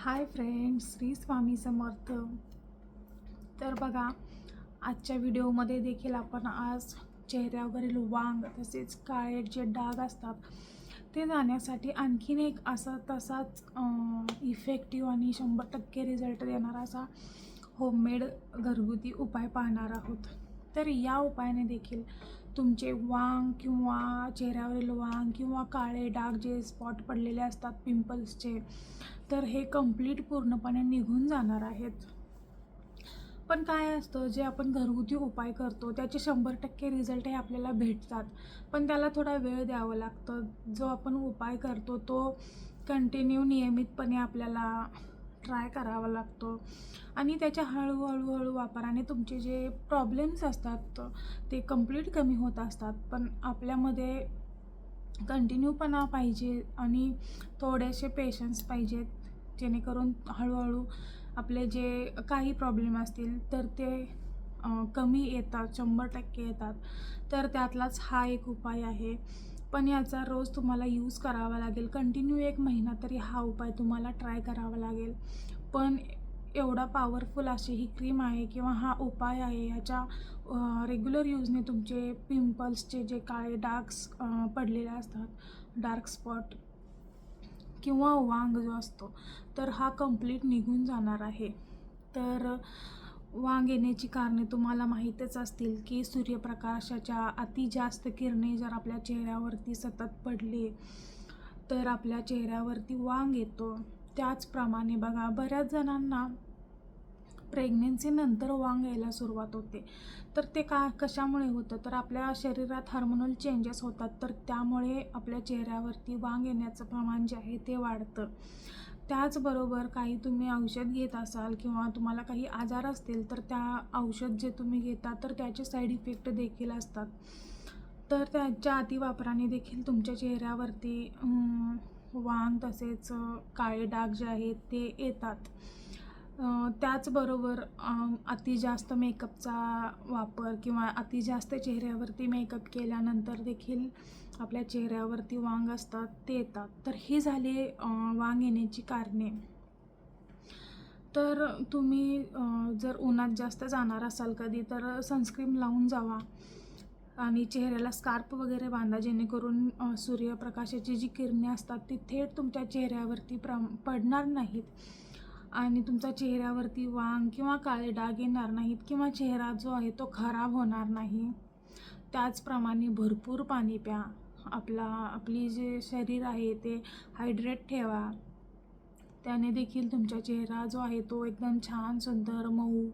Hi friends Shri Swami Samarth. तर बघा आजच्या व्हिडिओमध्ये देखील आपण आज चेहऱ्यावरील वांग तसेच काळे जे डाग असतात ते जाण्यासाठी आणखीन एक असा तसाच इफेक्टिव्ह आणि शंभर टक्के रिझल्ट देणारा असा होममेड घरगुती उपाय पाहणार आहोत. तर या उपायाने देखील तुमचे वांग किंवा चेहऱ्यावरील वांग किंवा काळे डाग जे स्पॉट पडलेले असतात पिंपल्सचे तर हे कंप्लीट पूर्णपणे निघून जाणार आहेत. पण काय असतं जे आपण घरगुती उपाय करतो त्याचे शंभर टक्के रिझल्ट हे आपल्याला भेटतात. पण त्याला थोडा वेळ द्यावा लागतं. जो आपण उपाय करतो तो कंटिन्यू नियमितपणे आपल्याला ट्राय करावा लागतो. आणि त्याच्या हळूहळू हळू वापराने तुमचे जे प्रॉब्लेम्स असतात ते कंप्लीट कमी होत असतात. पण आपल्यामध्ये कंटिन्यूपणा पाहिजे आणि थोडेसे पेशन्स पाहिजेत जेणेकरून हळूहळू आपले जे काही प्रॉब्लेम असतील तर ते कमी येतात शंभर टक्के येतात. तर त्यातलाच हा एक उपाय आहे. पण याचा रोज तुम्हाला यूज करावा लागेल. कंटिन्यू एक महिना तरी हा उपाय तुम्हाला ट्राय करावा लागेल. पण एवढा पॉवरफुल अशी ही क्रीम आहे किंवा हा उपाय आहे याच्या रेग्युलर यूजने तुमचे पिंपल्सचे जे काळे डार्क्स पडलेले असतात डार्क स्पॉट किंवा वांग जो असतो तर हा कंप्लीट निघून जाणार आहे. तर वांग येण्याची कारणे तुम्हाला माहीतच असतील की सूर्यप्रकाशाच्या अति जास्त किरणे जर आपल्या चेहऱ्यावरती सतत पडले तर आपल्या चेहऱ्यावरती वांग येतो. त्याचप्रमाणे बघा बऱ्याच जणांना प्रेग्नेन्सीनंतर वांग यायला सुरुवात होते. तर ते का कशामुळे होतं? तर आपल्या शरीरात हार्मोनल चेंजेस होतात तर त्यामुळे आपल्या चेहऱ्यावरती वांग येण्याचं प्रमाण जे आहे ते वाढतं. त्याचबरोबर काही तुम्ही औषध घेत असाल किंवा तुम्हाला काही आजार असतील तर त्या औषध जे तुम्ही घेता तर त्याचे साईड इफेक्ट देखील असतात. तर त्याच्या अतिवापराने देखील तुमच्या चेहऱ्यावरती वाण वांग तसेच काळे डाग जे आहेत ते येतात. त्याचबरोबर अति जास्त मेकअपचा वापर किंवा अति जास्त चेहऱ्यावरती मेकअप केल्यानंतर देखील आपल्या चेहऱ्यावरती वांग असतात ते येतात. तर ही झाली वांग येण्याची कारणे. तर तुम्ही जर उन्हात जास्त जाणार असाल कधी तर सनस्क्रीन लावून जावा आणि चेहऱ्याला स्कार्प वगैरे बांधा जेणेकरून सूर्यप्रकाशाची जी किरणे असतात ती थेट तुमच्या चेहऱ्यावरती प्रम पडणार नाहीत. आणि तुमचा चेहऱ्यावरती वांग किंवा काळे डाग येणार नाहीत किंवा चेहरा जो आहे तो खराब होणार नाही. त्याचप्रमाणे भरपूर पाणी प्या. आपला आपली जे शरीर आहे ते हायड्रेट ठेवा. त्याने देखील तुमचा चेहरा जो आहे तो एकदम छान सुंदर मऊ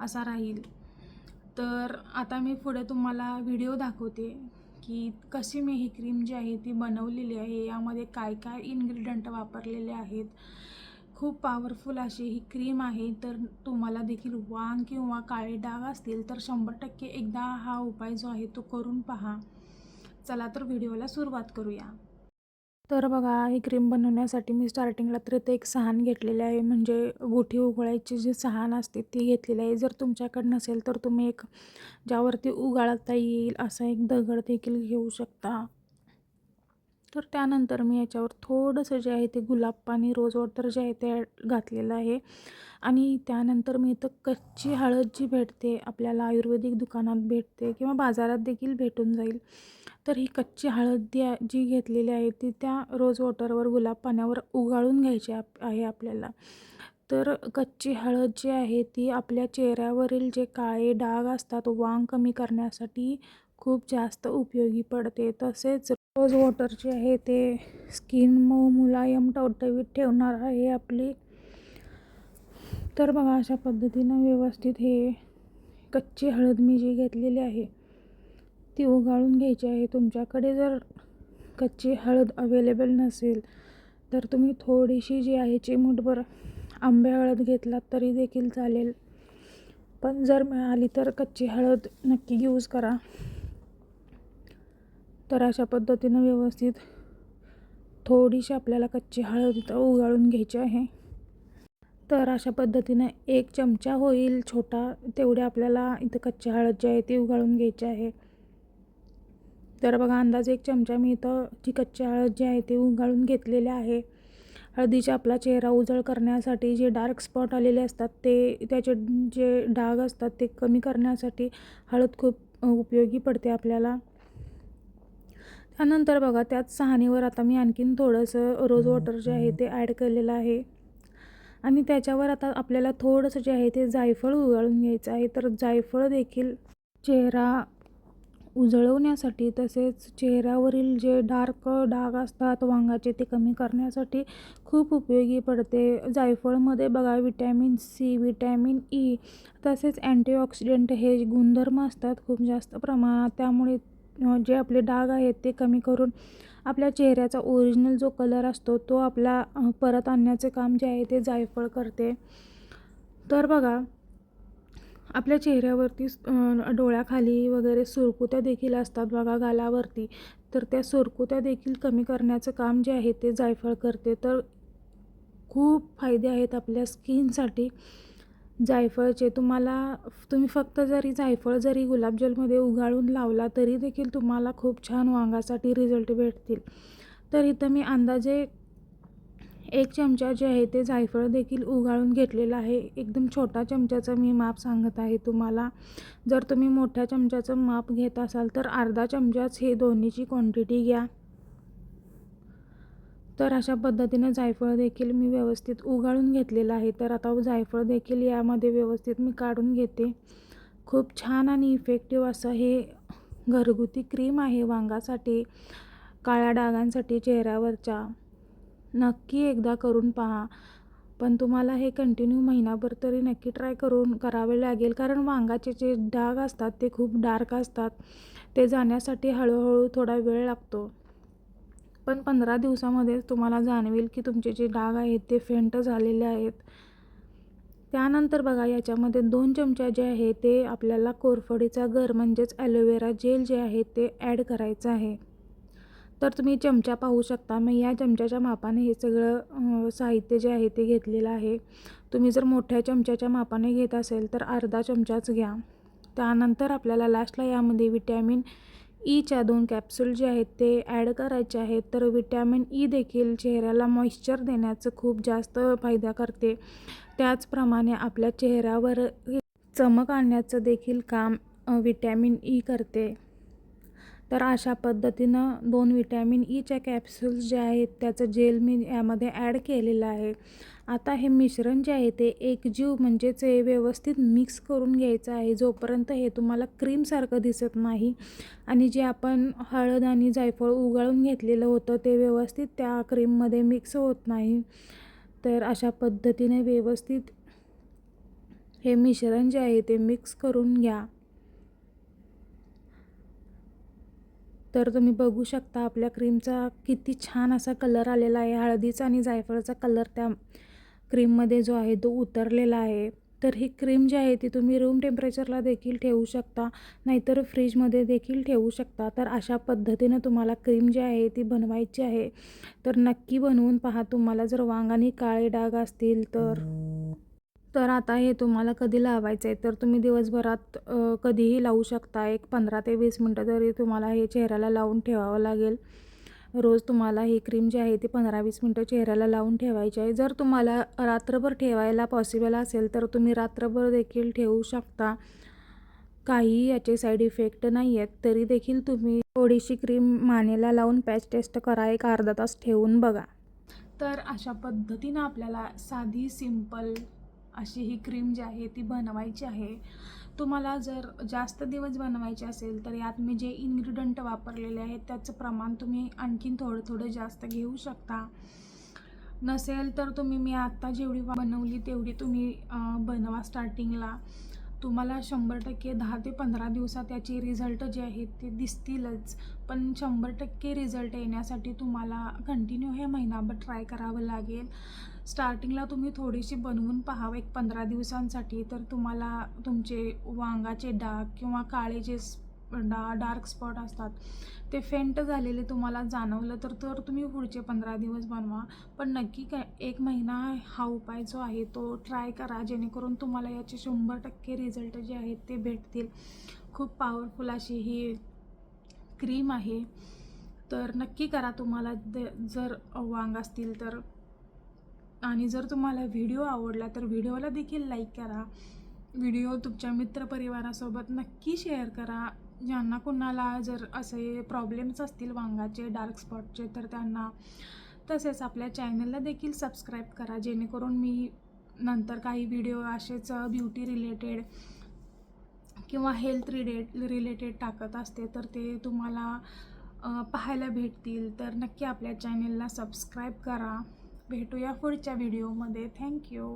असा राहील. तर आता मी पुढे तुम्हाला व्हिडिओ दाखवते की कशी मी ही क्रीम जी आहे ती बनवलेली आहे यामध्ये काय काय इन्ग्रेडियंट वापरलेले आहेत. खूप पॉवरफुल अशी ही क्रीम आहे तर तुम्हाला देखील वांग किंवा काळे डाग असतील तर शंभर टक्के एकदा हा उपाय जो आहे तो करून पहा. चला तर व्हिडिओला सुरुवात करूया. तर बघा ही क्रीम बनवण्यासाठी मी स्टार्टिंगला तर इथे एक सहान घेतलेले आहे. म्हणजे गोठी उघडायची जी सहान असते ती घेतलेली आहे. जर तुमच्याकडे नसेल तर तुम्ही एक ज्यावरती उगाळता येईल असा एक दगड देखील घेऊ शकता. तर त्यानंतर मी याच्यावर थोडंसं जे आहे ते गुलाब पाणी रोज वॉटर जे आहे ते घातलेलं आहे. आणि त्यानंतर मी इथं कच्ची हळद जी भेटते आपल्याला आयुर्वेदिक दुकानात भेटते किंवा बाजारात देखील भेटून जाईल. तर ही कच्ची हळद जी जी घेतलेली आहे ती त्या रोज वॉटरवर गुलाब पाण्यावर उगाळून घ्यायची आप आहे आपल्याला. तर कच्ची हळद जी आहे ती आपल्या चेहऱ्यावरील जे काळे डाग असतात वांग कमी करण्यासाठी खूप जास्त उपयोगी पडते. तसेच रोज वॉटर जे आहे ते स्किन मऊ मुलायम टवटवीत ठेवणार आहे आपली. तर बघा अशा पद्धतीनं व्यवस्थित हे कच्ची हळद मी जी घेतलेली आहे ती उगाळून घ्यायची आहे. तुमच्याकडे जर कच्ची हळद अवेलेबल नसेल तर तुम्ही थोडीशी जी आहे चिमूटभर आंबे हळद घेतलात तरी देखील चालेल. पण जर मिळाली तर कच्ची हळद नक्की यूज करा. तर अशा पद्धतीनं व्यवस्थित थोडीशी आपल्याला कच्ची हळद इथं उगाळून घ्यायची आहे. तर अशा पद्धतीनं एक चमचा होईल छोटा तेवढे आपल्याला इथं कच्ची हळद जी आहे ती उगाळून घ्यायची आहे. तर बघा अंदाजे एक चमचा मी इथं जी कच्ची हळद जी आहे ती उगाळून घेतलेली आहे. हळदीचा आपला चेहरा उजळ करण्यासाठी जे डार्क स्पॉट आलेले असतात ते त्याचे जे डाग असतात ते कमी करण्यासाठी हळद खूप उपयोगी पडते आपल्याला. त्यानंतर बघा त्याच सहाणीवर आता मी आणखीन थोडंसं रोज वॉटर जे आहे ते ॲड केलेलं आहे. आणि त्याच्यावर आता आपल्याला थोडंसं जे आहे ते जायफळ उगाळून घ्यायचं आहे. तर जायफळ देखील चेहरा उजळवण्यासाठी तसेच चेहऱ्यावरील जे डार्क डाग असतात वांगाचे ते कमी करण्यासाठी खूप उपयोगी पडते. जायफळमध्ये बघा विटॅमिन सी विटॅमिन ई तसेच अँटीऑक्सिडंट हे गुणधर्म असतात खूप जास्त प्रमाणात. त्यामुळे जे आपले डाग आहेत ते कमी करून आपल्या चेहऱ्याचा ओरिजिनल जो कलर असतो तो आपला परत आणण्याचे काम जे आहे ते जायफळ करते. तर बघा आपल्या चेहऱ्यावरती डोळ्याखाली वगैरे सुरकुत्या देखील असतात बघा गालावरती. तर त्या सुरकुत्या देखील कमी करण्याचं काम जे आहे ते जायफळ करते. तर खूप फायदे आहेत आपल्या स्किनसाठी जायफळचे तुम्हाला तुम्ही फक्त जरी जायफळ जरी गुलाबजलमध्ये उगाळून लावला तरी देखील तुम्हाला खूप छान वांगासाठी रिझल्ट भेटतील. तर इथं मी अंदाजे एक चमचा जे आहे ते जायफळ देखील उगाळून घेतलेलं आहे. एकदम छोटा चमच्याचं मी माप सांगत आहे तुम्हाला. जर तुम्ही मोठ्या चमच्याचं माप घेत असाल तर अर्धा चमचाच हे दोन्हीची क्वांटिटी घ्या. तर अशा पद्धतीनं जायफळ देखील मी व्यवस्थित उगाळून घेतलेलं आहे. तर आता जायफळ देखील यामध्ये व्यवस्थित मी काढून घेते. खूप छान आणि इफेक्टिव्ह असं हे घरगुती क्रीम आहे वांगासाठी काळ्या डागांसाठी चेहऱ्यावरच्या. नक्की एकदा करून पहा. पण तुम्हाला हे कंटिन्यू महिनाभर तरी नक्की ट्राय करून करावे लागेल. कारण वांगाचे जे डाग असतात ते खूप डार्क असतात. ते जाण्यासाठी हळूहळू थोडा वेळ लागतो. पण पंधरा दिवसामध्ये तुम्हाला जाणवेल की तुमचे जे डाग आहेत ते फेंट झालेले आहेत. त्यानंतर बघा याच्यामध्ये दोन चमचा जे आहे ते आपल्याला कोरफडीचा गर म्हणजेच ॲलोवेरा जेल जे आहे ते ॲड करायचं आहे. तर तुम्ही चमचा पाहू शकता. मी या चमच्याच्या मापाने हे सगळं साहित्य जे आहे ते घेतलेलं आहे. तुम्ही जर मोठ्या चमच्याच्या मापाने घेत असेल तर अर्धा चमचाच घ्या. त्यानंतर आपल्याला लास्टला यामध्ये विटॅमिन ईच्या दोन कॅप्सूल जे आहेत ते ॲड करायचे आहेत. तर विटॅमिन ई देखील चेहऱ्याला मॉइश्चर देण्याचं खूप जास्त फायदा करते. त्याचप्रमाणे आपल्या चेहऱ्यावर चमक आणण्याचं देखील काम विटॅमिन ई करते. तर अशा पद्धतीनं दोन विटॅमिन ईच्या कॅप्सूल्स जे आहेत त्याचं जेल मी यामध्ये ॲड केलेलं आहे. आता हे मिश्रण जे आहे ते एकजीव म्हणजेच हे व्यवस्थित मिक्स करून घ्यायचं आहे. जोपर्यंत हे तुम्हाला क्रीमसारखं दिसत नाही आणि जे आपण हळद आणि जायफळ उगाळून घेतलेलं होतं ते व्यवस्थित त्या क्रीममध्ये मिक्स होत नाही. तर अशा पद्धतीने व्यवस्थित हे मिश्रण जे आहे ते मिक्स करून घ्या. तर तुम्ही बघू शकता आपल्या क्रीमचा किती छान असा कलर आलेला आहे. हळदीचा आणि जायफळाचा कलर त्या क्रीममध्ये जो आहे तो उतरलेला आहे. तर ही क्रीम जी आहे ती तुम्ही रूम टेम्परेचरला देखील ठेवू शकता. नाहीतर फ्रीजमध्ये देखील ठेवू शकता. तर अशा पद्धतीनं तुम्हाला क्रीम जी आहे ती बनवायची आहे. तर नक्की बनवून पहा. तुम्हाला जर वांगाने काळे डाग असतील तर. तर आता हे तुम्हाला कधी लावायचं आहे तर तुम्ही दिवसभरात कधीही लावू शकता. एक पंधरा ते वीस मिनटं तरी तुम्हाला हे चेहऱ्याला लावून ठेवावं लागेल. रोज तुम्हाला ही क्रीम जी आहे ती पंधरा वीस मिनटं चेहऱ्याला लावून ठेवायची आहे. जर तुम्हाला रात्रभर ठेवायला पॉसिबल असेल तर तुम्ही रात्रभर देखील ठेवू शकता. काही याचे साईड इफेक्ट नाही आहेत तरी देखील तुम्ही थोडीशी क्रीम मानेला लावून पॅच टेस्ट करा. एक अर्धा तास ठेवून बघा. तर अशा पद्धतीनं आपल्याला साधी सिंपल अशी ही क्रीम जी आहे ती बनवायची आहे. तुम्हाला जर जास्त दिवस बनवायचे असेल तर यात मी जे इन्ग्रिडंट वापरलेले आहेत त्याचं प्रमाण तुम्ही आणखीन थोडं थोडं जास्त घेऊ शकता. नसेल तर तुम्ही मी आत्ता जेवढी बनवली तेवढी तुम्ही बनवा स्टार्टिंगला तुम्हाला शंभर टक्के दहा ते पंधरा दिवसात याची रिझल्ट जे आहेत ते दिसतीलच. पण शंभर टक्के रिझल्ट येण्यासाठी तुम्हाला कंटिन्यू हे महिनाभर ट्राय करावं लागेल. स्टार्टिंगला तुम्ही थोडीशी बनवून पहावं एक पंधरा दिवसांसाठी. तर तुम्हाला तुमचे वांगाचे डाग किंवा काळे जे डा डार्क स्पॉट असतात. ते फेंट झालेले तुम्हाला जाणवलं तर तर तुम्ही पुढचे पंधरा दिवस बनवा. पण नक्की काय एक महिना हा उपाय जो आहे तो ट्राय करा. जेणेकरून तुम्हाला याचे शंभर टक्के रिझल्ट जे आहेत ते भेटतील. खूप पॉवरफुल अशी ही क्रीम आहे. तर नक्की करा तुम्हाला द- जर वांग असतील तर. आणि जर तुम्हाला व्हिडिओ आवडला तर व्हिडिओला देखील लाईक करा. व्हिडिओ तुमच्या मित्रपरिवारासोबत नक्की शेअर करा. ज्यांना कुणाला जर असे प्रॉब्लेम्स असतील वांगाचे डार्क स्पॉटचे तर त्यांना तसेच आपल्या चॅनलला देखील सबस्क्राईब करा. जेणेकरून मी नंतर काही व्हिडिओ असेच ब्युटी रिलेटेड किंवा हेल्थ रिलेट रिलेटेड टाकत असते तर ते तुम्हाला पाहायला भेटतील. तर नक्की आपल्या चॅनलला सबस्क्राईब करा. भेटूया पुढच्या व्हिडिओमध्ये थँक्यू